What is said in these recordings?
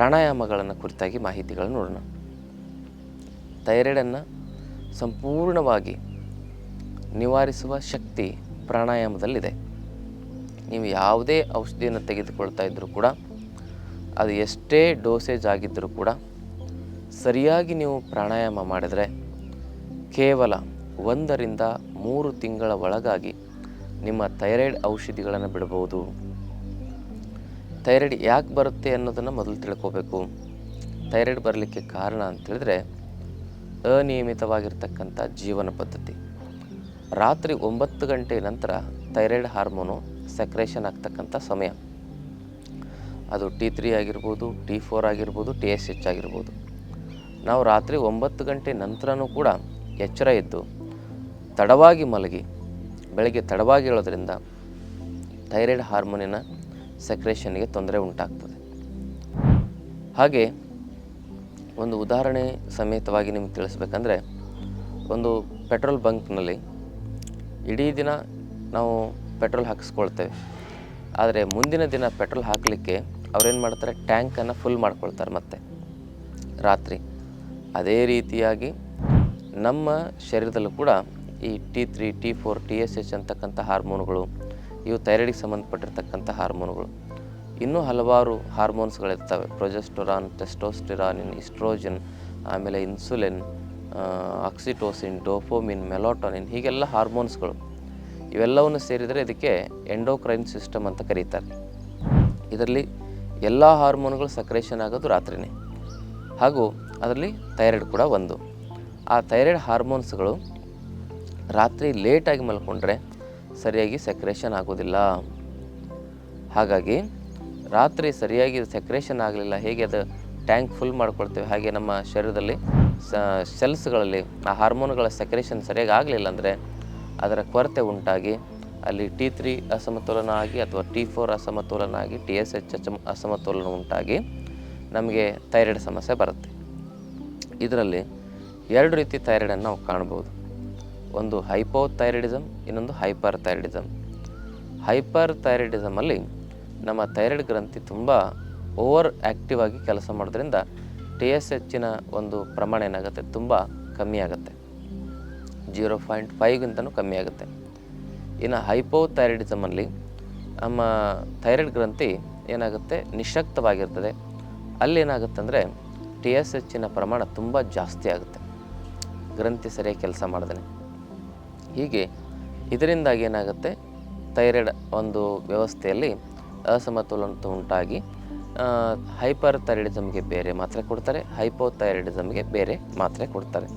ಪ್ರಾಣಾಯಾಮಗಳನ್ನು ಕುರಿತಾಗಿ ಮಾಹಿತಿಗಳನ್ನು ನೋಡೋಣ. ಥೈರಾಯ್ಡನ್ನು ಸಂಪೂರ್ಣವಾಗಿ ನಿವಾರಿಸುವ ಶಕ್ತಿ ಪ್ರಾಣಾಯಾಮದಲ್ಲಿದೆ. ನೀವು ಯಾವುದೇ ಔಷಧಿಯನ್ನು ತೆಗೆದುಕೊಳ್ತಾ ಇದ್ದರೂ ಕೂಡ, ಅದು ಎಷ್ಟೇ ಡೋಸೇಜ್ ಆಗಿದ್ದರೂ ಕೂಡ, ಸರಿಯಾಗಿ ನೀವು ಪ್ರಾಣಾಯಾಮ ಮಾಡಿದರೆ ಕೇವಲ ಒಂದರಿಂದ ಮೂರು ತಿಂಗಳ ಒಳಗಾಗಿ ನಿಮ್ಮ ಥೈರಾಯ್ಡ್ ಔಷಧಿಗಳನ್ನು ಬಿಡಬಹುದು. ಥೈರಾಯ್ಡ್ ಯಾಕೆ ಬರುತ್ತೆ ಅನ್ನೋದನ್ನು ಮೊದಲು ತಿಳ್ಕೋಬೇಕು. ಥೈರಾಯ್ಡ್ ಬರಲಿಕ್ಕೆ ಕಾರಣ ಅಂತೇಳಿದ್ರೆ ಅನಿಯಮಿತವಾಗಿರ್ತಕ್ಕಂಥ ಜೀವನ ಪದ್ಧತಿ. ರಾತ್ರಿ ಒಂಬತ್ತು ಗಂಟೆ ನಂತರ ಥೈರಾಯ್ಡ್ ಹಾರ್ಮೋನು ಸೆಕ್ರೇಷನ್ ಆಗ್ತಕ್ಕಂಥ ಸಮಯ. ಅದು ಟಿ ತ್ರೀ ಆಗಿರ್ಬೋದು, ಟಿ ಫೋರ್ ಆಗಿರ್ಬೋದು, ಟಿ ಎಸ್ ಎಚ್ ಆಗಿರ್ಬೋದು. ನಾವು ರಾತ್ರಿ ಒಂಬತ್ತು ಗಂಟೆ ನಂತರನೂ ಕೂಡ ಎಚ್ಚರ ಇದ್ದು, ತಡವಾಗಿ ಮಲಗಿ, ಬೆಳಗ್ಗೆ ತಡವಾಗಿ ಹೇಳೋದ್ರಿಂದ ಥೈರಾಯ್ಡ್ ಹಾರ್ಮೋನಿನ ಸೆಕ್ರೇಷನ್ಗೆ ತೊಂದರೆ ಉಂಟಾಗ್ತದೆ. ಹಾಗೆ ಒಂದು ಉದಾಹರಣೆ ಸಮೇತವಾಗಿ ನಿಮ್ಗೆ ತಿಳಿಸ್ಬೇಕಂದ್ರೆ, ಒಂದು ಪೆಟ್ರೋಲ್ ಬಂಕ್ನಲ್ಲಿ ಇಡೀ ದಿನ ನಾವು ಪೆಟ್ರೋಲ್ ಹಾಕಿಸ್ಕೊಳ್ತೇವೆ. ಆದರೆ ಮುಂದಿನ ದಿನ ಪೆಟ್ರೋಲ್ ಹಾಕಲಿಕ್ಕೆ ಅವ್ರೇನು ಮಾಡ್ತಾರೆ? ಟ್ಯಾಂಕನ್ನು ಫುಲ್ ಮಾಡ್ಕೊಳ್ತಾರೆ ಮತ್ತೆ ರಾತ್ರಿ. ಅದೇ ರೀತಿಯಾಗಿ ನಮ್ಮ ಶರೀರದಲ್ಲೂ ಕೂಡ ಈ T three, T four, T S H ಅಂತಕ್ಕಂಥ ಹಾರ್ಮೋನುಗಳು ಇವು ಥೈರಾಯ್ಡಿಗೆ ಸಂಬಂಧಪಟ್ಟಿರ್ತಕ್ಕಂಥ ಹಾರ್ಮೋನುಗಳು. ಇನ್ನೂ ಹಲವಾರು ಹಾರ್ಮೋನ್ಸ್ಗಳಿರ್ತವೆ ಪ್ರೊಜೆಸ್ಟೊರಾನ್ ಟೆಸ್ಟೋಸ್ಟಿರಾನಿನ್ ಇಸ್ಟ್ರೋಜನ್ ಆಮೇಲೆ ಇನ್ಸುಲಿನ್ ಆಕ್ಸಿಟೋಸಿನ್ ಡೋಫೋಮಿನ್ ಮೆಲೋಟೋನಿನ್ ಹೀಗೆಲ್ಲ ಹಾರ್ಮೋನ್ಸ್ಗಳು ಇವೆಲ್ಲವನ್ನು ಸೇರಿದರೆ ಇದಕ್ಕೆ ಎಂಡೋಕ್ರೈನ್ ಸಿಸ್ಟಮ್ ಅಂತ ಕರೀತಾರೆ. ಇದರಲ್ಲಿ ಎಲ್ಲ ಹಾರ್ಮೋನ್ಗಳು ಸಕ್ರೇಷನ್ ಆಗೋದು ರಾತ್ರಿನೇ. ಹಾಗೂ ಅದರಲ್ಲಿ ಥೈರಾಯ್ಡ್ ಕೂಡ ಒಂದು. ಆ ಥೈರಾಯ್ಡ್ ಹಾರ್ಮೋನ್ಸ್ಗಳು ರಾತ್ರಿ ಲೇಟಾಗಿ ಮಲ್ಕೊಂಡ್ರೆ ಸರಿಯಾಗಿ ಸೆಕ್ರೇಷನ್ ಆಗೋದಿಲ್ಲ ಹಾಗಾಗಿ ರಾತ್ರಿ ಸರಿಯಾಗಿ ಸೆಕ್ರೇಷನ್ ಆಗಲಿಲ್ಲ, ಹೇಗೆ ಅದು ಟ್ಯಾಂಕ್ ಫುಲ್ ಮಾಡ್ಕೊಳ್ತೇವೆ, ಹಾಗೆ ನಮ್ಮ ಶರೀರದಲ್ಲಿ ಸೆಲ್ಸ್ಗಳಲ್ಲಿ ಆ ಹಾರ್ಮೋನ್ಗಳ ಸೆಕ್ರೇಷನ್ ಸರಿಯಾಗಿ ಆಗಲಿಲ್ಲ ಅಂದರೆ ಅದರ ಕೊರತೆ ಉಂಟಾಗಿ, ಅಲ್ಲಿ ಟಿ ತ್ರೀ ಅಸಮತೋಲನ ಆಗಿ ಅಥವಾ ಟಿ ಫೋರ್ ಅಸಮತೋಲನ ಆಗಿ ಟಿ ಎಸ್ ಎಚ್ ಎಚ್ ಅಸಮತೋಲನ ಉಂಟಾಗಿ ನಮಗೆ ಥೈರಾಯ್ಡ್ ಸಮಸ್ಯೆ ಬರುತ್ತೆ. ಇದರಲ್ಲಿ ಎರಡು ರೀತಿ ಥೈರಾಯ್ಡನ್ನು ನಾವು ಕಾಣ್ಬೋದು ಒಂದು ಹೈಪೋಥೈರಾಯ್ಡಿಸಮ್ ಇನ್ನೊಂದು ಹೈಪರ್ ಥೈರಾಯ್ಡಿಸಮ್ ಹೈಪರ್ ಥೈರಾಯ್ಡಿಸಮಲ್ಲಿ ನಮ್ಮ ಥೈರಾಯ್ಡ್ ಗ್ರಂಥಿ ತುಂಬ ಓವರ್ ಆ್ಯಕ್ಟಿವ್ ಆಗಿ ಕೆಲಸ ಮಾಡೋದ್ರಿಂದ ಟಿ ಎಸ್ ಎಚ್ಚಿನ ಒಂದು ಪ್ರಮಾಣ ಏನಾಗುತ್ತೆ? ತುಂಬ ಕಮ್ಮಿ ಆಗುತ್ತೆ. ಜೀರೋ ಪಾಯಿಂಟ್ ಫೈವ್ಗಿಂತನೂ ಕಮ್ಮಿ ಆಗುತ್ತೆ. ಇನ್ನು ಹೈಪೋಥೈರಾಯ್ಡಿಸಮಲ್ಲಿ ನಮ್ಮ ಥೈರಾಯ್ಡ್ ಗ್ರಂಥಿ ಏನಾಗುತ್ತೆ? ನಿಶಕ್ತವಾಗಿರ್ತದೆ. ಅಲ್ಲಿ ಏನಾಗುತ್ತೆ ಅಂದರೆ ಟಿ ಎಸ್ ಎಚ್ಚಿನ ಪ್ರಮಾಣ ತುಂಬ ಜಾಸ್ತಿ ಆಗುತ್ತೆ. ಗ್ರಂಥಿ ಸರಿಯಾಗಿ ಕೆಲಸ ಮಾಡ್ದೇ ಹೀಗೆ ಇದರಿಂದಾಗಿ ಏನಾಗುತ್ತೆ? ಥೈರಾಯ್ಡ್ ಒಂದು ವ್ಯವಸ್ಥೆಯಲ್ಲಿ ಅಸಮತೋಲನ ಉಂಟಾಗಿ ಹೈಪರ್ ಥೈರಾಯ್ಡಿಸಮ್ಗೆ ಬೇರೆ ಮಾತ್ರೆ ಕೊಡ್ತಾರೆ, ಹೈಪೋಥೈರಾಯ್ಡಿಸಮ್ಗೆ ಬೇರೆ ಮಾತ್ರೆ ಕೊಡ್ತಾರೆ.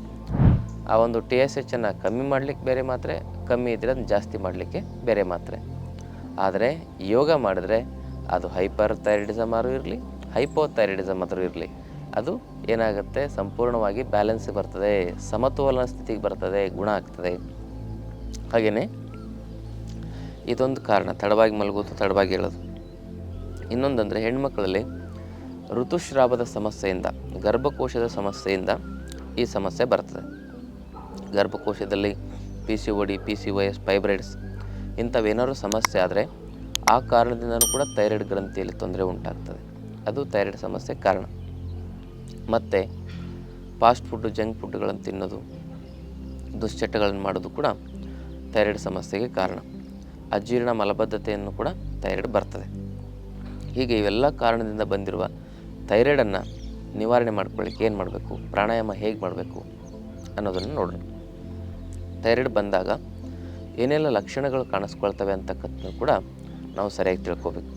ಆ ಒಂದು ಟಿ ಎಸ್ ಎಚ್ಚನ್ನು ಕಮ್ಮಿ ಮಾಡಲಿಕ್ಕೆ ಬೇರೆ ಮಾತ್ರೆ, ಕಮ್ಮಿ ಇದ್ದರೆ ಅದನ್ನು ಜಾಸ್ತಿ ಮಾಡಲಿಕ್ಕೆ ಬೇರೆ ಮಾತ್ರೆ. ಆದರೆ ಯೋಗ ಮಾಡಿದ್ರೆ ಅದು ಹೈಪರ್ ಥೈರಾಯ್ಡಿಸಮ್ ಆದರೂ ಇರಲಿ, ಹೈಪೋಥೈರಾಯ್ಡಿಸಮ್ ಆದರೂ ಇರಲಿ, ಅದು ಏನಾಗುತ್ತೆ? ಸಂಪೂರ್ಣವಾಗಿ ಬ್ಯಾಲೆನ್ಸಿಗೆ ಬರ್ತದೆ, ಸಮತೋಲನ ಸ್ಥಿತಿಗೆ ಬರ್ತದೆ, ಗುಣ ಆಗ್ತದೆ. ಹಾಗೆಯೇ ಇದೊಂದು ಕಾರಣ, ತಡವಾಗಿ ಮಲಗೋದು ತಡವಾಗಿ ಹೇಳೋದು ಇನ್ನೊಂದಂದರೆ ಹೆಣ್ಮಕ್ಕಳಲ್ಲಿ ಋತುಸ್ರಾವದ ಸಮಸ್ಯೆಯಿಂದ, ಗರ್ಭಕೋಶದ ಸಮಸ್ಯೆಯಿಂದ ಈ ಸಮಸ್ಯೆ ಬರ್ತದೆ. ಗರ್ಭಕೋಶದಲ್ಲಿ P C O D P C O S fibroids ಇಂಥವೇನಾದ್ರು ಸಮಸ್ಯೆ ಆದರೆ ಆ ಕಾರಣದಿಂದನೂ ಕೂಡ ಥೈರಾಯ್ಡ್ ಗ್ರಂಥಿಯಲ್ಲಿ ತೊಂದರೆ ಉಂಟಾಗ್ತದೆ. ಅದು ಥೈರಾಯ್ಡ್ ಸಮಸ್ಯೆ ಕಾರಣ. ಮತ್ತು ಫಾಸ್ಟ್ ಫುಡ್ಡು ಜಂಕ್ ಫುಡ್ಗಳನ್ನು ತಿನ್ನೋದು, ದುಶ್ಚಟಗಳನ್ನು ಮಾಡೋದು ಕೂಡ ಥೈರಾಯ್ಡ್ ಸಮಸ್ಯೆಗೆ ಕಾರಣ. ಅಜೀರ್ಣ ಮಲಬದ್ಧತೆಯನ್ನು ಕೂಡ ಥೈರಾಯ್ಡ್ ಬರ್ತದೆ. ಹೀಗೆ ಇವೆಲ್ಲ ಕಾರಣದಿಂದ ಬಂದಿರುವ ಥೈರಾಯ್ಡನ್ನು ನಿವಾರಣೆ ಮಾಡ್ಕೊಳ್ಳಿಕ್ಕೆ ಏನು ಮಾಡಬೇಕು? ಪ್ರಾಣಾಯಾಮ ಹೇಗೆ ಮಾಡಬೇಕು? ಅನ್ನೋದನ್ನು ನೋಡೋಣ. ಥೈರಾಯ್ಡ್ ಬಂದಾಗ ಏನೆಲ್ಲ ಲಕ್ಷಣಗಳು ಕಾಣಿಸ್ಕೊಳ್ತವೆ ಅಂತಕ್ಕಂಥದ್ದು ಕೂಡ ನಾವು ಸರಿಯಾಗಿ ತಿಳ್ಕೋಬೇಕು.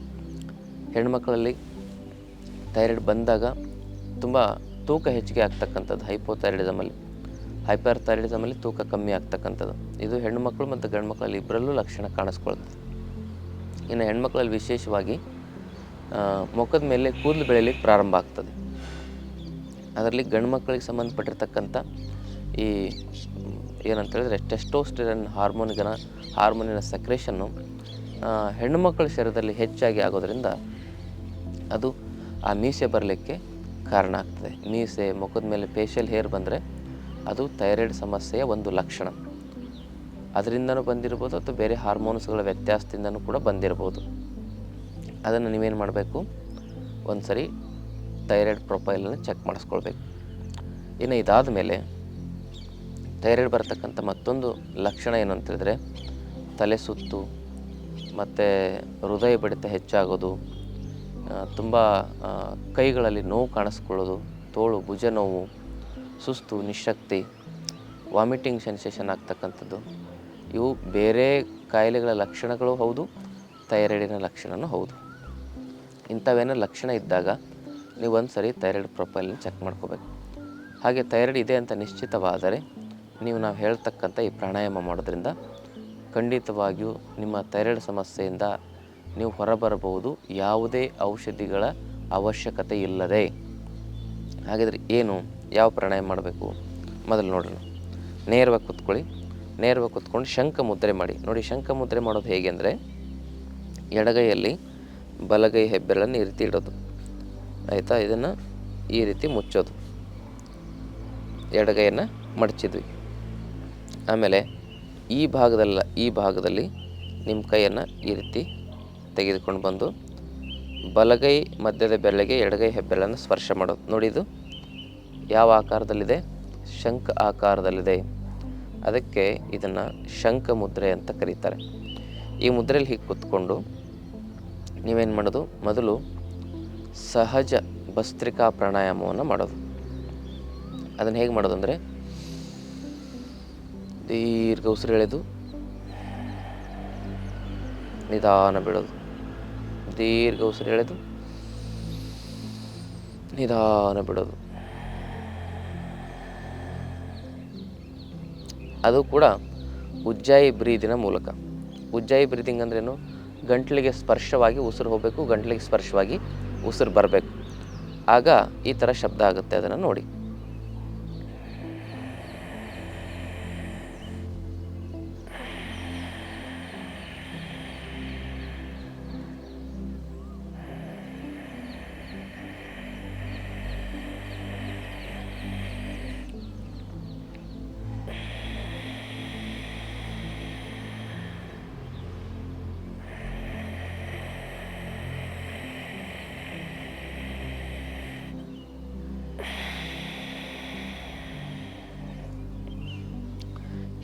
ಹೆಣ್ಮಕ್ಕಳಲ್ಲಿ ಥೈರಾಯ್ಡ್ ಬಂದಾಗ ತುಂಬ ತೂಕ ಹೆಚ್ಚಿಗೆ ಆಗ್ತಕ್ಕಂಥದ್ದು ಹೈಪೋಥೈರಾಯ್ಡಿಸಮಲ್ಲಿ ಹೈಪರ್ ಥೈರಾಯ್ಡಿಸಮಲ್ಲಿ ತೂಕ ಕಮ್ಮಿ ಆಗ್ತಕ್ಕಂಥದ್ದು. ಇದು ಹೆಣ್ಣುಮಕ್ಕಳು ಮತ್ತು ಗಂಡು ಮಕ್ಕಳಲ್ಲಿ ಇಬ್ಬರಲ್ಲೂ ಲಕ್ಷಣ ಕಾಣಿಸ್ಕೊಳ್ತದೆ. ಇನ್ನು ಹೆಣ್ಮಕ್ಳಲ್ಲಿ ವಿಶೇಷವಾಗಿ ಮುಖದ ಮೇಲೆ ಕೂದಲು ಬೆಳೆಯಲಿಕ್ಕೆ ಪ್ರಾರಂಭ ಆಗ್ತದೆ. ಅದರಲ್ಲಿ ಗಂಡು ಮಕ್ಕಳಿಗೆ ಸಂಬಂಧಪಟ್ಟಿರ್ತಕ್ಕಂಥ ಈ ಏನಂತ ಹೇಳಿದ್ರೆ ಟೆಸ್ಟೋಸ್ಟಿರನ್ ಹಾರ್ಮೋನಿಗನ ಹಾರ್ಮೋನಿನ ಸಕ್ರೇಷನ್ನು ಹೆಣ್ಣು ಮಕ್ಕಳ ಶರೀರದಲ್ಲಿ ಹೆಚ್ಚಾಗಿ ಆಗೋದರಿಂದ ಅದು ಆ ಮೀಸೆ ಬರಲಿಕ್ಕೆ ಕಾರಣ ಆಗ್ತದೆ. ಮೀಸೆ, ಮುಖದ ಮೇಲೆ ಫೇಶಿಯಲ್ ಹೇರ್ ಬಂದರೆ ಅದು ಥೈರಾಯ್ಡ್ ಸಮಸ್ಯೆಯ ಒಂದು ಲಕ್ಷಣ. ಅದರಿಂದನೂ ಬಂದಿರ್ಬೋದು ಅಥವಾ ಬೇರೆ ಹಾರ್ಮೋನ್ಸ್ಗಳ ವ್ಯತ್ಯಾಸದಿಂದನೂ ಕೂಡ ಬಂದಿರ್ಬೋದು. ಅದನ್ನು ನೀವೇನು ಮಾಡಬೇಕು? ಒಂದು ಸರಿ ಥೈರಾಯ್ಡ್ ಪ್ರೊಫೈಲನ್ನು ಚೆಕ್ ಮಾಡಿಸ್ಕೊಳ್ಬೇಕು. ಇನ್ನು ಇದಾದ ಮೇಲೆ ಥೈರಾಯ್ಡ್ ಬರತಕ್ಕಂಥ ಮತ್ತೊಂದು ಲಕ್ಷಣ ಏನು ಅಂತೇಳಿದ್ರೆ ತಲೆ ಸುತ್ತು, ಮತ್ತು ಹೃದಯ ಬಡಿತ ಹೆಚ್ಚಾಗೋದು ತುಂಬ ಕೈಗಳಲ್ಲಿ ನೋವು ಕಾಣಿಸ್ಕೊಳ್ಳೋದು, ತೋಳು ಭುಜ ನೋವು ಸುಸ್ತು, ನಿಶಕ್ತಿ ವಾಮಿಟಿಂಗ್ ಸೆನ್ಸೇಷನ್ ಆಗ್ತಕ್ಕಂಥದ್ದು. ಇವು ಬೇರೆ ಕಾಯಿಲೆಗಳ ಲಕ್ಷಣಗಳು ಹೌದು ಥೈರಾಯ್ಡಿನ ಲಕ್ಷಣವೂ ಹೌದು. ಇಂಥವೇನೋ ಲಕ್ಷಣ ಇದ್ದಾಗ ನೀವು ಒಂದು ಸರಿ ಥೈರಾಯ್ಡ್ ಪ್ರೊಫೈಲನ್ನು ಚೆಕ್ ಮಾಡ್ಕೋಬೇಕು. ಹಾಗೆ ಥೈರಾಯ್ಡ್ ಇದೆ ಅಂತ ನಿಶ್ಚಿತವಾದರೆ ನೀವು ನಾವು ಹೇಳ್ತಕ್ಕಂಥ ಈ ಪ್ರಾಣಾಯಾಮ ಮಾಡೋದ್ರಿಂದ ಖಂಡಿತವಾಗಿಯೂ ನಿಮ್ಮ ಥೈರಾಯ್ಡ್ ಸಮಸ್ಯೆಯಿಂದ ನೀವು ಹೊರಬರಬಹುದು. ಯಾವುದೇ ಔಷಧಿಗಳ ಅವಶ್ಯಕತೆ ಇಲ್ಲದೆ. ಹಾಗಿದ್ರೆ ಏನು? ಯಾವ ಪ್ರಾಣಾಯಾಮ ಮಾಡಬೇಕು? ಮೊದಲು ನೋಡೋಣ. ನೇರವಾಗಿ ಕೂತ್ಕೊಳ್ಳಿ. ನೇರವಾಗಿ ಕೂತ್ಕೊಂಡು ಶಂಖ ಮುದ್ರೆ ಮಾಡಿ. ನೋಡಿ, ಶಂಖ ಮುದ್ರೆ ಮಾಡೋದು ಹೇಗೆ ಅಂದರೆ, ಎಡಗೈಯಲ್ಲಿ ಬಲಗೈ ಹೆಬ್ಬೆರಳನ್ನು ಈ ರೀತಿ ಇಡೋದು. ಆಯಿತಾ? ಇದನ್ನು ಈ ರೀತಿ ಮುಚ್ಚೋದು. ಎಡಗೈಯನ್ನು ಮಡಚಿದ್ವಿ. ಆಮೇಲೆ ಈ ಭಾಗದಲ್ಲ, ಈ ಭಾಗದಲ್ಲಿ ನಿಮ್ಮ ಕೈಯನ್ನು ಈ ರೀತಿ ತೆಗೆದುಕೊಂಡು ಬಂದು ಬಲಗೈ ಮಧ್ಯದ ಬೆರಳಿಗೆ ಎಡಗೈ ಹೆಬ್ಬೆರಳನ್ನು ಸ್ಪರ್ಶ ಮಾಡೋದು. ನೋಡಿ ಇದು ಯಾವ ಆಕಾರದಲ್ಲಿದೆ? ಶಂಖ ಆಕಾರದಲ್ಲಿದೆ. ಅದಕ್ಕೆ ಇದನ್ನು ಶಂಖ ಮುದ್ರೆ ಅಂತ ಕರೀತಾರೆ. ಈ ಮುದ್ರೆಯಲ್ಲಿ ಹೀಗೆ ಕೂತ್ಕೊಂಡು ನೀವೇನು ಮಾಡೋದು? ಮೊದಲು ಸಹಜ ಭಸ್ತ್ರಿಕಾ ಪ್ರಾಣಾಯಾಮವನ್ನು ಮಾಡೋದು. ಅದನ್ನು ಹೇಗೆ ಮಾಡೋದು ಅಂದರೆ ದೀರ್ಘ ಉಸಿರು ಎಳೆದು ನಿಧಾನ ಬಿಡೋದು ದೀರ್ಘ ಉಸಿರು ಎಳೆದು ನಿಧಾನ ಬಿಡೋದು ಅದು ಕೂಡ ಉಜ್ಜಾಯಿ ಬ್ರೀದಿನ ಮೂಲಕ. ಉಜ್ಜಾಯಿ ಬ್ರೀದಿಂಗ್ ಅಂದ್ರೇನು ಗಂಟ್ಲಿಗೆ ಸ್ಪರ್ಶವಾಗಿ ಉಸಿರು ಹೋಗಬೇಕು, ಗಂಟ್ಲಿಗೆ ಸ್ಪರ್ಶವಾಗಿ ಉಸಿರು ಬರಬೇಕು. ಆಗ ಈ ಥರ ಶಬ್ದ ಆಗುತ್ತೆ ಅದನ್ನು ನೋಡಿ.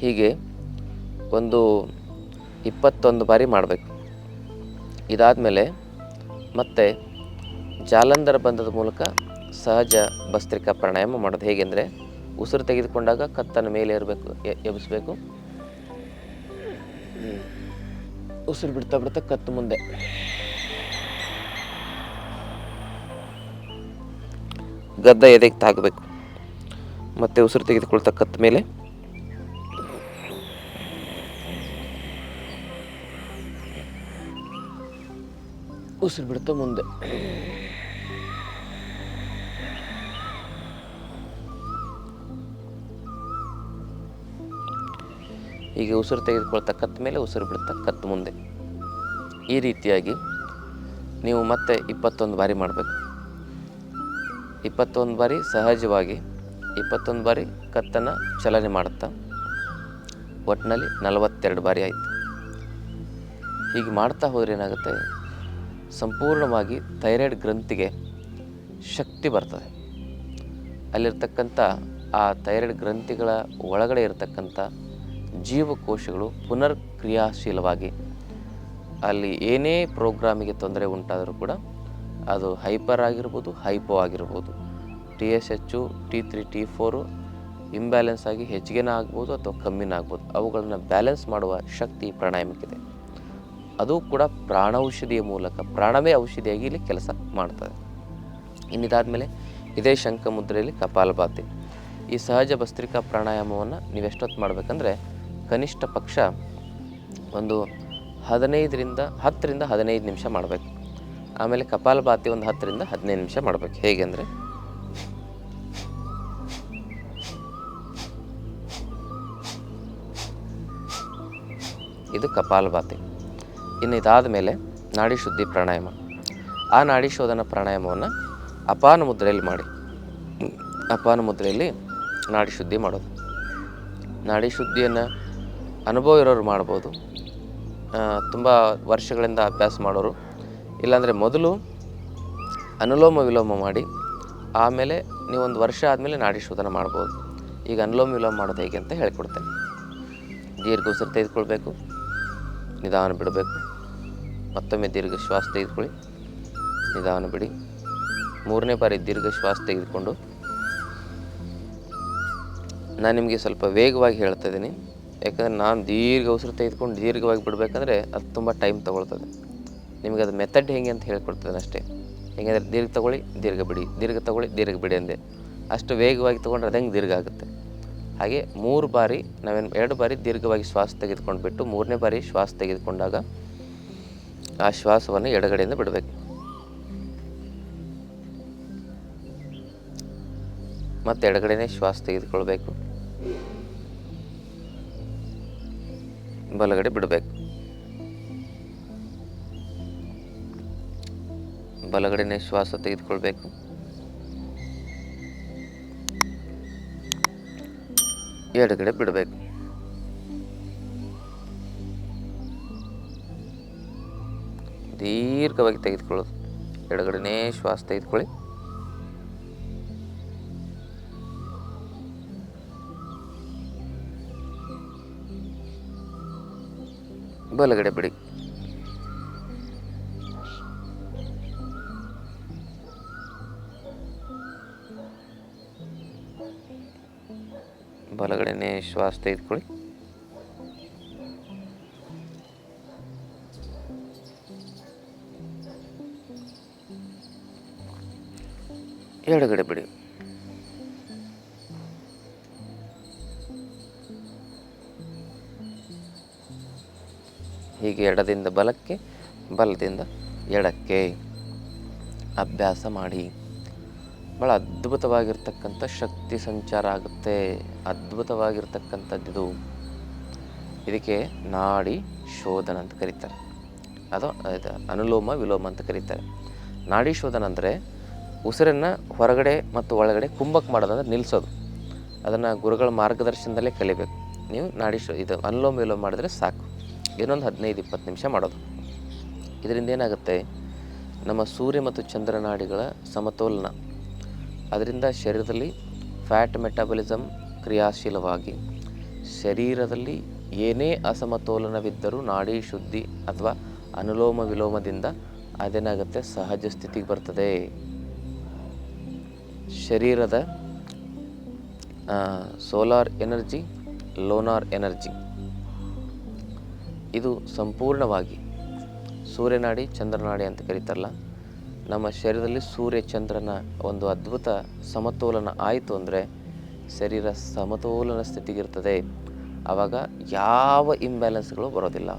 ಹೀಗೆ ಒಂದು ಇಪ್ಪತ್ತೊಂದು ಬಾರಿ ಮಾಡಬೇಕು. ಇದಾದಮೇಲೆ ಮತ್ತೆ ಜಾಲಂಧರ ಬಂಧದ ಮೂಲಕ ಸಹಜ ಭಸ್ತ್ರಿಕಾ ಪ್ರಾಣಾಯಾಮ ಮಾಡೋದು. ಹೇಗೆಂದರೆ ಉಸಿರು ತೆಗೆದುಕೊಂಡಾಗ ಕತ್ತನ್ನು ಮೇಲೆ ಇರಬೇಕು ಎಬ್ಬಿಸ್ಬೇಕು. ಉಸಿರು ಬಿಡ್ತಾ ಬಿಡ್ತಾ ಕತ್ತು ಮುಂದೆ. ಗದ್ದ ಎದೆಗೆ ತಾಗಬೇಕು. ಮತ್ತೆ ಉಸಿರು ತೆಗೆದುಕೊಳ್ತಾ ಕತ್ತ ಮೇಲೆ ಉಸಿರು ಬಿಡ್ತಾ ಮುಂದೆ. ಹೀಗೆ ಉಸಿರು ತೆಗೆದುಕೊಳ್ತಕ್ಕಂಥ ಮೇಲೆ ಉಸಿರು ಬಿಡ್ತಕ್ಕಂಥ ಮುಂದೆ. ಈ ರೀತಿಯಾಗಿ ನೀವು ಮತ್ತೆ ಇಪ್ಪತ್ತೊಂದು ಬಾರಿ ಮಾಡಬೇಕು. ಇಪ್ಪತ್ತೊಂದು ಬಾರಿ ಸಹಜವಾಗಿ, ಇಪ್ಪತ್ತೊಂದು ಬಾರಿ ಕತ್ತನ್ನು ಚಲನೆ ಮಾಡುತ್ತಾ ಒಟ್ಟಿನಲ್ಲಿ ನಲವತ್ತೆರಡು ಬಾರಿ ಆಯಿತು. ಹೀಗೆ ಮಾಡ್ತಾ ಹೋದ್ರೆ ಏನಾಗುತ್ತೆ? ಸಂಪೂರ್ಣವಾಗಿ ಥೈರಾಯ್ಡ್ ಗ್ರಂಥಿಗೆ ಶಕ್ತಿ ಬರ್ತದೆ. ಅಲ್ಲಿರ್ತಕ್ಕಂಥ ಆ ಥೈರಾಯ್ಡ್ ಗ್ರಂಥಿಗಳ ಒಳಗಡೆ ಇರತಕ್ಕಂಥ ಜೀವಕೋಶಗಳು ಪುನರ್ ಕ್ರಿಯಾಶೀಲವಾಗಿ ಅಲ್ಲಿ ಏನೇ ಪ್ರೋಗ್ರಾಮಿಗೆ ತೊಂದರೆ ಉಂಟಾದರೂ ಕೂಡ ಅದು ಹೈಪರ್ ಆಗಿರ್ಬೋದು, ಹೈಪೋ ಆಗಿರ್ಬೋದು. ಟಿ ಎಸ್ ಹೆಚ್ಚು T three, T four imbalance ಆಗಿ ಹೆಚ್ಚಿಗೆನ ಆಗ್ಬೋದು ಅಥವಾ ಕಮ್ಮಿನ ಆಗ್ಬೋದು. ಅವುಗಳನ್ನು ಬ್ಯಾಲೆನ್ಸ್ ಮಾಡುವ ಶಕ್ತಿ ಪ್ರಾಣಾಯಾಮಕ್ಕಿದೆ. ಅದು ಕೂಡ ಪ್ರಾಣೌಷಧಿಯ ಮೂಲಕ, ಪ್ರಾಣವೇ ಔಷಧಿಯಾಗಿ ಇಲ್ಲಿ ಕೆಲಸ ಮಾಡ್ತದೆ. ಇನ್ನಿದಾದಮೇಲೆ ಇದೇ ಶಂಖ ಮುದ್ರೆಯಲ್ಲಿ ಕಪಾಲಭಾತಿ ಈ ಸಹಜ ಭಸ್ತ್ರಿಕಾ ಪ್ರಾಣಾಯಾಮವನ್ನು ನೀವು ಎಷ್ಟೊತ್ತು ಮಾಡಬೇಕಂದ್ರೆ ಕನಿಷ್ಠ ಪಕ್ಷ ಒಂದು ಹದಿನೈದರಿಂದ, ಹತ್ತರಿಂದ ಹದಿನೈದು ನಿಮಿಷ ಮಾಡಬೇಕು. ಆಮೇಲೆ ಕಪಾಲಭಾತಿ ಒಂದು ಹತ್ತರಿಂದ ಹದಿನೈದು ನಿಮಿಷ ಮಾಡಬೇಕು. ಹೇಗೆ ಅಂದರೆ? ಇದು ಕಪಾಲಭಾತಿ ಇನ್ನು ಇದಾದ ಮೇಲೆ ನಾಡಿ ಶುದ್ಧಿ ಪ್ರಾಣಾಯಾಮ. ಆ ನಾಡಿ ಶೋಧನ ಪ್ರಾಣಾಯಾಮವನ್ನು ಅಪಾನ ಮುದ್ರೆಯಲ್ಲಿ ಮಾಡಿ. ಅಪಾನ ಮುದ್ರೆಯಲ್ಲಿ ನಾಡಿ ಶುದ್ಧಿ ಮಾಡೋದು. ನಾಡಿ ಶುದ್ಧಿಯನ್ನು ಅನುಭವ ಇರೋರು ಮಾಡ್ಬೋದು. ತುಂಬ ವರ್ಷಗಳಿಂದ ಅಭ್ಯಾಸ ಮಾಡೋರು. ಇಲ್ಲಾಂದರೆ ಮೊದಲು ಅನುಲೋಮ ವಿಲೋಮ ಮಾಡಿ, ಆಮೇಲೆ ನೀವು ಒಂದು ವರ್ಷ ಆದಮೇಲೆ ನಾಡಿ ಶೋಧನ ಮಾಡ್ಬೋದು. ಈಗ ಅನುಲೋಮ ವಿಲೋಮ ಮಾಡೋದು ಹೇಗೆ ಅಂತ ಹೇಳ್ಕೊಡ್ತೇನೆ. ದೀರ್ಘ ಉಸಿರು ತೆಗೆದುಕೊಳ್ಬೇಕು, ನಿಧಾನ ಬಿಡಬೇಕು. ಮತ್ತೊಮ್ಮೆ ದೀರ್ಘ ಶ್ವಾಸ ತೆಗೆದುಕೊಳ್ಳಿ. ನಿಧಾನ ಬಿಡಿ. ಮೂರನೇ ಬಾರಿ ದೀರ್ಘ ಶ್ವಾಸ ತೆಗೆದುಕೊಂಡು ನಾನು ನಿಮಗೆ ಸ್ವಲ್ಪ ವೇಗವಾಗಿ ಹೇಳ್ತಾ ಇದ್ದೀನಿ. ಯಾಕಂದರೆ ನಾನು ದೀರ್ಘ ಉಸಿರು ತೆಗೆದುಕೊಂಡು ದೀರ್ಘವಾಗಿ ಬಿಡಬೇಕಂದ್ರೆ ಅದು ತುಂಬ ಟೈಮ್ ತೊಗೊಳ್ತದೆ. ನಿಮಗೆ ಅದು ಮೆಥಡ್ ಹೇಗೆ ಅಂತ ಹೇಳ್ಕೊಡ್ತದೆ ಅಷ್ಟೇ. ಹೇಗೆಂದರೆ ದೀರ್ಘ ತಗೊಳ್ಳಿ, ದೀರ್ಘ ಬಿಡಿ. ದೀರ್ಘ ತಗೊಳ್ಳಿ, ದೀರ್ಘ ಬಿಡಿ ಅಂದೆ. ಅಷ್ಟು ವೇಗವಾಗಿ ತೊಗೊಂಡ್ರೆ ಅದು ಹೆಂಗೆ ದೀರ್ಘ ಆಗುತ್ತೆ. ಹಾಗೆ ಮೂರು ಬಾರಿ ನಾವೇನು ಎರಡು ಬಾರಿ ದೀರ್ಘವಾಗಿ ಶ್ವಾಸ ತೆಗೆದುಕೊಂಡು ಬಿಟ್ಟು ಮೂರನೇ ಬಾರಿ ಶ್ವಾಸ ತೆಗೆದುಕೊಂಡಾಗ ಆ ಶ್ವಾಸವನ್ನು ಎಡಗಡೆಯಿಂದ ಬಿಡಬೇಕು. ಮತ್ತು ಎಡಗಡೆನೇ ಶ್ವಾಸ ತೆಗೆದುಕೊಳ್ಬೇಕು. ಬಲಗಡೆ ಬಿಡಬೇಕು. ಬಲಗಡೆನೇ ಶ್ವಾಸ ತೆಗೆದುಕೊಳ್ಬೇಕು. ಎಡಗಡೆ ಬಿಡಬೇಕು. ದೀರ್ಘವಾಗಿ ತೆಗೆದುಕೊಳ್ಳೋದು. ಎಡಗಡೆನೇ ಶ್ವಾಸ ತೆಗೆದುಕೊಳ್ಳಿ. ಬಲಗಡೆ ಬಿಡಿ. ಬಲಗಡೆನೇ ಶ್ವಾಸ ತೆಗೆದುಕೊಳ್ಳಿ. ಎಡಗಡೆ ಬಿಡಿ. ಹೀಗೆ ಎಡದಿಂದ ಬಲಕ್ಕೆ, ಬಲದಿಂದ ಎಡಕ್ಕೆ ಅಭ್ಯಾಸ ಮಾಡಿ. ಭಾಳ ಅದ್ಭುತವಾಗಿರ್ತಕ್ಕಂಥ ಶಕ್ತಿ ಸಂಚಾರ ಆಗುತ್ತೆ. ಅದ್ಭುತವಾಗಿರ್ತಕ್ಕಂಥದ್ದು ಇದಕ್ಕೆ ನಾಡಿ ಶೋಧನ ಅಂತ ಕರೀತಾರೆ. ಅದು ಅನುಲೋಮ ವಿಲೋಮ ಅಂತ ಕರೀತಾರೆ. ನಾಡಿ ಶೋಧನ ಅಂದರೆ ಉಸಿರನ್ನು ಹೊರಗಡೆ ಮತ್ತು ಒಳಗಡೆ ಕುಂಭಕ್ಕೆ ಮಾಡೋದಂದ್ರೆ ನಿಲ್ಲಿಸೋದು ಅದನ್ನು ಗುರುಗಳ ಮಾರ್ಗದರ್ಶನದಲ್ಲೇ ಕಲಿಬೇಕು. ನೀವು ನಾಡಿ ಶೋ, ಇದು ಅನುಲೋಮ ವಿಲೋಮ ಮಾಡಿದ್ರೆ ಸಾಕು. ಇನ್ನೊಂದು ಹದಿನೈದು, ಇಪ್ಪತ್ತು ನಿಮಿಷ ಮಾಡೋದು. ಇದರಿಂದ ಏನಾಗುತ್ತೆ? ನಮ್ಮ ಸೂರ್ಯ ಮತ್ತು ಚಂದ್ರ ನಾಡಿಗಳ ಸಮತೋಲನ. ಅದರಿಂದ ಶರೀರದಲ್ಲಿ ಫ್ಯಾಟ್ ಮೆಟಾಬಲಿಸಮ್ ಕ್ರಿಯಾಶೀಲವಾಗಿ. ಶರೀರದಲ್ಲಿ ಏನೇ ಅಸಮತೋಲನವಿದ್ದರೂ ನಾಡಿ ಶುದ್ಧಿ ಅಥವಾ ಅನುಲೋಮ ವಿಲೋಮದಿಂದ ಅದೇನಾಗುತ್ತೆ? ಸಹಜ ಸ್ಥಿತಿಗೆ ಬರ್ತದೆ. ಶರೀರದ ಸೋಲಾರ್ ಎನರ್ಜಿ ಲೋನಾರ್ ಎನರ್ಜಿ ಇದು ಸಂಪೂರ್ಣವಾಗಿ ಸೂರ್ಯನಾಡಿ, ಚಂದ್ರನಾಡಿ ಅಂತ ಕರೀತಾರಲ್ಲ, ನಮ್ಮ ಶರೀರದಲ್ಲಿ ಸೂರ್ಯ, ಚಂದ್ರನ ಒಂದು ಅದ್ಭುತ ಸಮತೋಲನ ಆಯಿತು ಅಂದರೆ ಶರೀರ ಸಮತೋಲನ ಸ್ಥಿತಿಗಿರ್ತದೆ. ಆವಾಗ ಯಾವ ಇಂಬ್ಯಾಲೆನ್ಸ್ಗಳು ಬರೋದಿಲ್ಲ.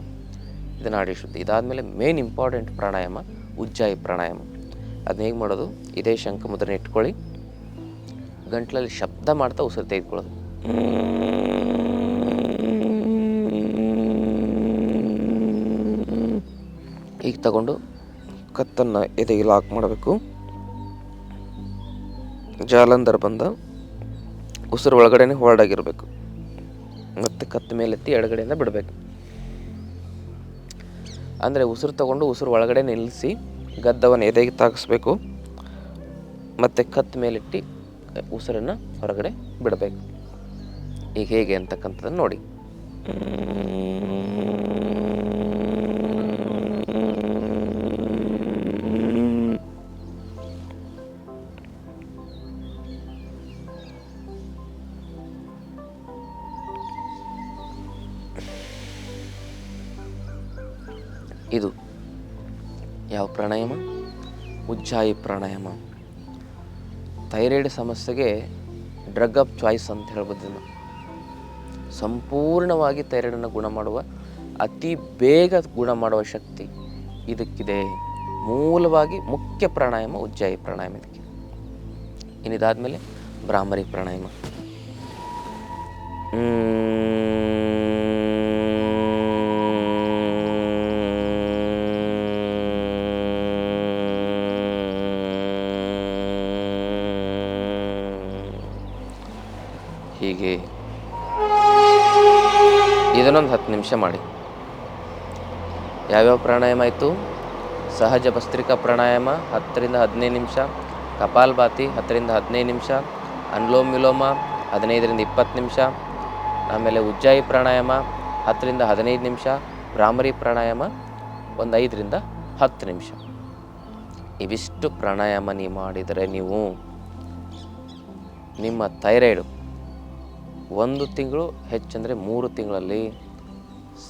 ಇದು ನಾಡಿ ಶುದ್ಧಿ. ಇದಾದಮೇಲೆ ಮೇನ್ ಇಂಪಾರ್ಟೆಂಟ್ ಪ್ರಾಣಾಯಾಮ, ಉಜ್ಜಾಯಿ ಪ್ರಾಣಾಯಾಮ. ಅದನ್ನ ಹೇಗೆ ಮಾಡೋದು? ಇದೇ ಶಂಖ ಮುದ್ರನೆ ಇಟ್ಕೊಳ್ಳಿ. ಗಂಟ್ಲಲ್ಲಿ ಶಬ್ದ ಮಾಡ್ತಾ ಉಸಿರು ತೆಗೆದುಕೊಳ್ಳೋದು ಈಗ ತಗೊಂಡು ಕತ್ತನ್ನು ಎದೆಗೆ ಲಾಕ್ ಮಾಡಬೇಕು. ಜಾಲಂಧರ್ ಬಂದ. ಉಸಿರು ಒಳಗಡೆನೆ ಹೊರಡಾಗಿರಬೇಕು ಮತ್ತು ಕತ್ತ ಮೇಲೆತ್ತಿ ಎಡಗಡೆಯಿಂದ ಬಿಡಬೇಕು. ಅಂದರೆ ಉಸಿರು ತಗೊಂಡು ಉಸಿರು ಒಳಗಡೆ ನಿಲ್ಲಿಸಿ ಗದ್ದವನ್ನು ಎದೆಗೆ ತಾಗಿಸ್ಬೇಕು. ಮತ್ತು ಕತ್ತ ಮೇಲಿಟ್ಟು ಉಸಿರನ್ನು ಹೊರಗಡೆ ಬಿಡಬೇಕು. ಈಗ ಹೇಗೆ ಅಂತಕ್ಕಂಥದ್ದನ್ನು ನೋಡಿ. ಇದು ಯಾವ ಪ್ರಾಣಾಯಾಮ? ಉಜ್ಜಾಯಿ ಪ್ರಾಣಾಯಾಮ. ಥೈರಾಯ್ಡ್ ಸಮಸ್ಯೆಗೆ ಡ್ರಗ್ ಆಫ್ ಚಾಯ್ಸ್ ಅಂತ ಹೇಳ್ಬೋದು ಇದನ್ನು ಸಂಪೂರ್ಣವಾಗಿ ಥೈರಾಯ್ಡನ್ನು ಗುಣ ಮಾಡುವ ಅತಿ ಬೇಗ ಗುಣ ಮಾಡುವ ಶಕ್ತಿ ಇದಕ್ಕಿದೆ. ಮೂಲವಾಗಿ ಮುಖ್ಯ ಪ್ರಾಣಾಯಾಮ ಉಜ್ಜಾಯಿ ಪ್ರಾಣಾಯಾಮ ಇದಕ್ಕೆ. ಇನ್ನಿದಾದ್ಮೇಲೆ ಬ್ರಾಹ್ಮರಿ ಪ್ರಾಣಾಯಾಮ. ಹೀಗೆ. ಇದನ್ನೊಂದು ಹತ್ತು ನಿಮಿಷ ಮಾಡಿ. ಯಾವ್ಯಾವ ಪ್ರಾಣಾಯಾಮ ಆಯಿತು ಸಹಜ ಭಸ್ತ್ರಿಕಾ ಪ್ರಾಣಾಯಾಮ ಹತ್ತರಿಂದ ಹದಿನೈದು ನಿಮಿಷ ಕಪಾಲ್ಭಾತಿ ಹತ್ತರಿಂದ ಹದಿನೈದು ನಿಮಿಷ ಅನುಲೋಮ ವಿಲೋಮ ಹದಿನೈದರಿಂದ ಇಪ್ಪತ್ತು ನಿಮಿಷ, ಆಮೇಲೆ ಉಜ್ಜಾಯಿ ಪ್ರಾಣಾಯಾಮ ಹತ್ತರಿಂದ ಹದಿನೈದು ನಿಮಿಷ, ಭ್ರಾಮರಿ ಪ್ರಾಣಾಯಾಮ ಒಂದು ಐದರಿಂದ ಹತ್ತು ನಿಮಿಷ. ಇವಿಷ್ಟು ಪ್ರಾಣಾಯಾಮ ನೀವು ಮಾಡಿದರೆ ನೀವು ನಿಮ್ಮ ಥೈರಾಯ್ಡು ಒಂದು ತಿಂಗಳು ಹೆಚ್ಚಂದರೆ ಮೂರು ತಿಂಗಳಲ್ಲಿ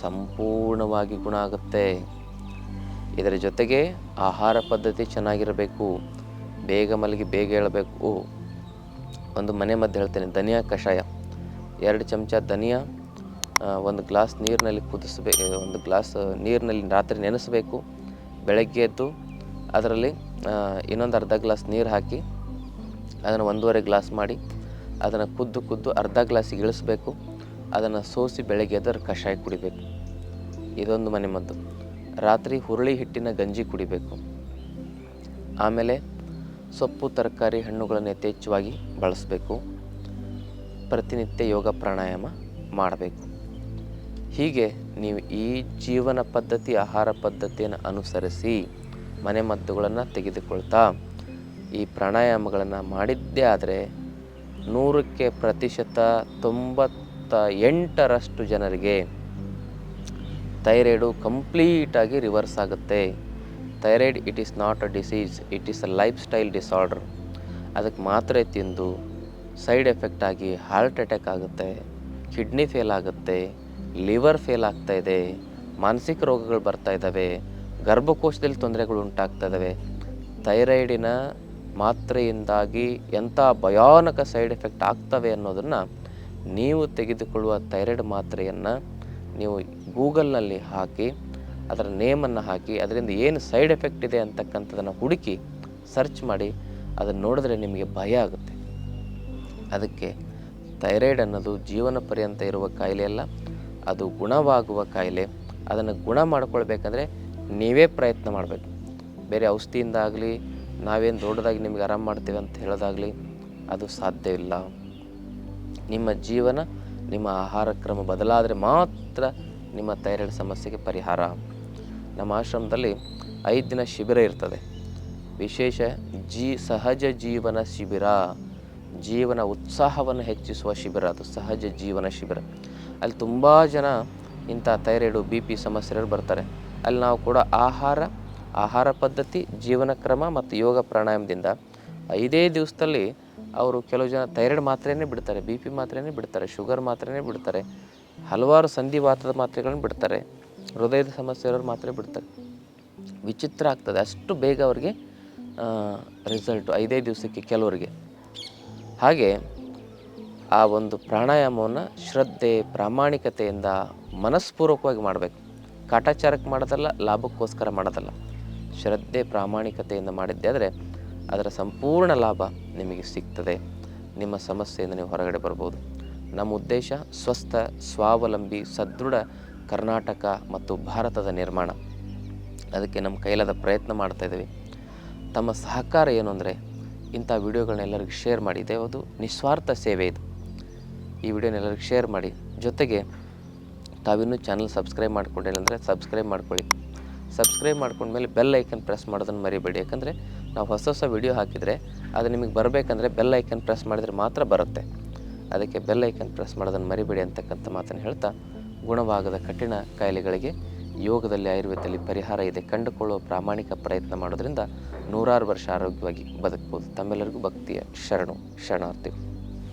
ಸಂಪೂರ್ಣವಾಗಿ ಗುಣ ಆಗುತ್ತೆ. ಇದರ ಜೊತೆಗೆ ಆಹಾರ ಪದ್ಧತಿ ಚೆನ್ನಾಗಿರಬೇಕು, ಬೇಗ ಮಲಗಿ ಬೇಗ ಹೇಳಬೇಕು ಒಂದು ಮನೆ ಮದ್ದು ಹೇಳ್ತೇನೆ, ಧನಿಯಾ ಕಷಾಯ. ಎರಡು ಚಮಚ ಧನಿಯಾ ಒಂದು ಗ್ಲಾಸ್ ನೀರಿನಲ್ಲಿ ಕುದಿಸ್ಬೇಕು ಒಂದು ಗ್ಲಾಸ್ ನೀರಿನಲ್ಲಿ ರಾತ್ರಿ ನೆನೆಸಬೇಕು. ಬೆಳಗ್ಗೆ ಎದ್ದು ಅದರಲ್ಲಿ ಇನ್ನೊಂದು ಅರ್ಧ ಗ್ಲಾಸ್ ನೀರು ಹಾಕಿ ಅದನ್ನು ಒಂದೂವರೆ ಗ್ಲಾಸ್ ಮಾಡಿ ಅದನ್ನು ಕುದ್ದು ಕುದ್ದು ಅರ್ಧ ಗ್ಲಾಸಿಗೆ ಇಳಿಸ್ಬೇಕು. ಅದನ್ನು ಸೋಸಿ ಬೆಳಗ್ಗೆ ಅದರ ಕಷಾಯ ಕುಡಿಬೇಕು. ಇದೊಂದು ಮನೆ ಮದ್ದು. ರಾತ್ರಿ ಹುರುಳಿ ಹಿಟ್ಟಿನ ಗಂಜಿ ಕುಡಿಬೇಕು. ಆಮೇಲೆ ಸೊಪ್ಪು, ತರಕಾರಿ, ಹಣ್ಣುಗಳನ್ನು ಯಥೇಚ್ಛವಾಗಿ ಬಳಸಬೇಕು. ಪ್ರತಿನಿತ್ಯ ಯೋಗ ಪ್ರಾಣಾಯಾಮ ಮಾಡಬೇಕು. ಹೀಗೆ ನೀವು ಈ ಜೀವನ ಪದ್ಧತಿ, ಆಹಾರ ಪದ್ಧತಿಯನ್ನು ಅನುಸರಿಸಿ ಮನೆಮದ್ದುಗಳನ್ನು ತೆಗೆದುಕೊಳ್ತಾ ಈ ಪ್ರಾಣಾಯಾಮಗಳನ್ನು ಮಾಡಿದ್ದೇ ಆದರೆ ನೂರಕ್ಕೆ ಪ್ರತಿಶತ ತೊಂಬತ್ತ ಎಂಟರಷ್ಟು ಜನರಿಗೆ ಥೈರಾಯ್ಡು ಕಂಪ್ಲೀಟಾಗಿ ರಿವರ್ಸ್ ಆಗುತ್ತೆ. Thyroid it is not a disease it is a lifestyle disorder ಅದಕ್ಕೆ ಮಾತ್ರೆ ತಿಂದು ಸೈಡ್ ಎಫೆಕ್ಟ್ ಆಗಿ ಹಾರ್ಟ್ ಅಟ್ಯಾಕ್ ಆಗುತ್ತೆ, ಕಿಡ್ನಿ ಫೇಲ್ ಆಗುತ್ತೆ, ಲಿವರ್ ಫೇಲ್ ಆಗ್ತಾ ಇದೆ, ಮಾನಸಿಕ ರೋಗಗಳು ಬರ್ತಾ ಇದ್ದಾವೆ, ಗರ್ಭಕೋಶದಲ್ಲಿ ತೊಂದರೆಗಳು ಉಂಟಾಗ್ತಾ ಇದ್ದಾವೆ. ಥೈರಾಯ್ಡಿನ ಮಾತ್ರೆಯಿಂದಾಗಿ ಎಂಥ ಭಯಾನಕ ಸೈಡ್ ಎಫೆಕ್ಟ್ ಆಗ್ತವೆ ಅನ್ನೋದನ್ನು ನೀವು ತೆಗೆದುಕೊಳ್ಳುವ ಥೈರಾಯ್ಡ್ ಮಾತ್ರೆಯನ್ನು ನೀವು ಗೂಗಲ್ನಲ್ಲಿ ಹಾಕಿ, ಅದರ ನೇಮನ್ನು ಹಾಕಿ, ಅದರಿಂದ ಏನು ಸೈಡ್ ಎಫೆಕ್ಟ್ ಇದೆ ಅಂತಕ್ಕಂಥದ್ದನ್ನು ಹುಡುಕಿ ಸರ್ಚ್ ಮಾಡಿ, ಅದನ್ನು ನೋಡಿದ್ರೆ ನಿಮಗೆ ಭಯ ಆಗುತ್ತೆ. ಅದಕ್ಕೆ ಥೈರಾಯ್ಡ್ ಅನ್ನೋದು ಜೀವನ ಪರ್ಯಂತ ಇರುವ ಕಾಯಿಲೆ ಅಲ್ಲ, ಅದು ಗುಣವಾಗುವ ಕಾಯಿಲೆ. ಅದನ್ನು ಗುಣ ಮಾಡಿಕೊಳ್ಬೇಕಂದ್ರೆ ನೀವೇ ಪ್ರಯತ್ನ ಮಾಡಬೇಕು. ಬೇರೆ ಔಷಧಿಯಿಂದ ಆಗಲಿ ನಾವೇನು ದೊಡ್ಡದಾಗಿ ನಿಮಗೆ ಆರಾಮ ಮಾಡ್ತೀವಿ ಅಂತ ಹೇಳೋದಾಗಲಿ ಅದು ಸಾಧ್ಯವಿಲ್ಲ. ನಿಮ್ಮ ಜೀವನ, ನಿಮ್ಮ ಆಹಾರ ಕ್ರಮ ಬದಲಾದರೆ ಮಾತ್ರ ನಿಮ್ಮ ಥೈರಾಯ್ಡ್ ಸಮಸ್ಯೆಗೆ ಪರಿಹಾರ. ನಮ್ಮ ಆಶ್ರಮದಲ್ಲಿ ಐದು ದಿನ ಶಿಬಿರ ಇರ್ತದೆ. ವಿಶೇಷ ಜೀ, ಸಹಜ ಜೀವನ ಶಿಬಿರ. ಜೀವನ ಉತ್ಸಾಹವನ್ನು ಹೆಚ್ಚಿಸುವ ಶಿಬಿರ ಅದು, ಸಹಜ ಜೀವನ ಶಿಬಿರ. ಅಲ್ಲಿ ತುಂಬ ಜನ ಇಂಥ ಥೈರಾಯ್ಡು ಬಿ ಪಿ ಸಮಸ್ಯೆಗಳು ಬರ್ತಾರೆ. ಅಲ್ಲಿ ನಾವು ಕೂಡ ಆಹಾರ ಆಹಾರ ಪದ್ಧತಿ, ಜೀವನ ಕ್ರಮ ಮತ್ತು ಯೋಗ ಪ್ರಾಣಾಯಾಮದಿಂದ ಐದೇ ದಿವಸದಲ್ಲಿ ಅವರು ಕೆಲವು ಜನ ಥೈರಾಯ್ಡ್ ಮಾತ್ರೆಯೇ ಬಿಡ್ತಾರೆ, ಬಿ ಪಿ ಮಾತ್ರೆಯೇ ಬಿಡ್ತಾರೆ, ಶುಗರ್ ಮಾತ್ರೆಯೇ ಬಿಡ್ತಾರೆ, ಹಲವಾರು ಸಂಧಿವಾತದ ಮಾತ್ರೆಗಳನ್ನು ಬಿಡ್ತಾರೆ, ಹೃದಯದ ಸಮಸ್ಯೆ ಇರೋರು ಮಾತ್ರೆ ಬಿಡ್ತಾರೆ. ವಿಚಿತ್ರ ಆಗ್ತದೆ, ಅಷ್ಟು ಬೇಗ ಅವರಿಗೆ ರಿಸಲ್ಟು ಐದೇ ದಿವಸಕ್ಕೆ ಕೆಲವರಿಗೆ. ಹಾಗೆ ಆ ಒಂದು ಪ್ರಾಣಾಯಾಮವನ್ನು ಶ್ರದ್ಧೆ, ಪ್ರಾಮಾಣಿಕತೆಯಿಂದ ಮನಸ್ಪೂರ್ವಕವಾಗಿ ಮಾಡಬೇಕು. ಕಾಟಾಚಾರಕ್ಕೆ ಮಾಡೋದಲ್ಲ, ಲಾಭಕ್ಕೋಸ್ಕರ ಮಾಡೋದಲ್ಲ. ಶ್ರದ್ಧೆ ಪ್ರಾಮಾಣಿಕತೆಯಿಂದ ಮಾಡಿದ್ದೆ ಆದರೆ ಅದರ ಸಂಪೂರ್ಣ ಲಾಭ ನಿಮಗೆ ಸಿಗ್ತದೆ. ನಿಮ್ಮ ಸಮಸ್ಯೆಯಿಂದ ನೀವು ಹೊರಗಡೆ ಬರ್ಬೋದು. ನಮ್ಮ ಉದ್ದೇಶ ಸ್ವಸ್ಥ, ಸ್ವಾವಲಂಬಿ, ಸದೃಢ ಕರ್ನಾಟಕ ಮತ್ತು ಭಾರತದ ನಿರ್ಮಾಣ. ಅದಕ್ಕೆ ನಮ್ಮ ಕೈಲಾದ ಪ್ರಯತ್ನ ಮಾಡ್ತಾ ಇದ್ದೀವಿ. ತಮ್ಮ ಸಹಕಾರ ಏನು ಅಂದರೆ ಇಂಥ ವಿಡಿಯೋಗಳನ್ನ ಎಲ್ಲರಿಗೂ ಶೇರ್ ಮಾಡಿ. ಇದೆ ಒಂದು ನಿಸ್ವಾರ್ಥ ಸೇವೆ ಇದು. ಈ ವಿಡಿಯೋನ ಎಲ್ಲರಿಗೂ ಶೇರ್ ಮಾಡಿ. ಜೊತೆಗೆ ತಾವಿನ್ನೂ ಚಾನಲ್ ಸಬ್ಸ್ಕ್ರೈಬ್ ಮಾಡ್ಕೊಂಡಿಲ್ಲ ಅಂದರೆ ಸಬ್ಸ್ಕ್ರೈಬ್ ಮಾಡ್ಕೊಳ್ಳಿ. ಸಬ್ಸ್ಕ್ರೈಬ್ ಮಾಡ್ಕೊಂಡ್ಮೇಲೆ ಬೆಲ್ ಐಕನ್ ಪ್ರೆಸ್ ಮಾಡೋದನ್ನು ಮರಿಬೇಡಿ. ಯಾಕಂದರೆ ನಾವು ಹೊಸ ಹೊಸ ವಿಡಿಯೋ ಹಾಕಿದರೆ ಅದು ನಿಮಗೆ ಬರಬೇಕಂದ್ರೆ ಬೆಲ್ ಐಕನ್ ಪ್ರೆಸ್ ಮಾಡಿದರೆ ಮಾತ್ರ ಬರುತ್ತೆ. ಅದಕ್ಕೆ ಬೆಲ್ ಐಕನ್ ಪ್ರೆಸ್ ಮಾಡೋದನ್ನು ಮರಿಬೇಡಿ ಅಂತಕ್ಕಂಥ ಮಾತನ್ನು ಹೇಳ್ತಾ ಗುಣವಾಗದ ಕಠಿಣ ಕಾಯಿಲೆಗಳಿಗೆ ಯೋಗದಲ್ಲಿ ಆಯುರ್ವೇದದಲ್ಲಿ ಪರಿಹಾರ ಇದೆ. ಕಂಡುಕೊಳ್ಳುವ ಪ್ರಾಮಾಣಿಕ ಪ್ರಯತ್ನ ಮಾಡೋದ್ರಿಂದ ನೂರಾರು ವರ್ಷ ಆರೋಗ್ಯವಾಗಿ ಬದುಕ್ಬೋದು. ತಮ್ಮೆಲ್ಲರಿಗೂ ಭಕ್ತಿಯ ಶರಣು, ಶರಣಾರ್ಥಿಗಳು.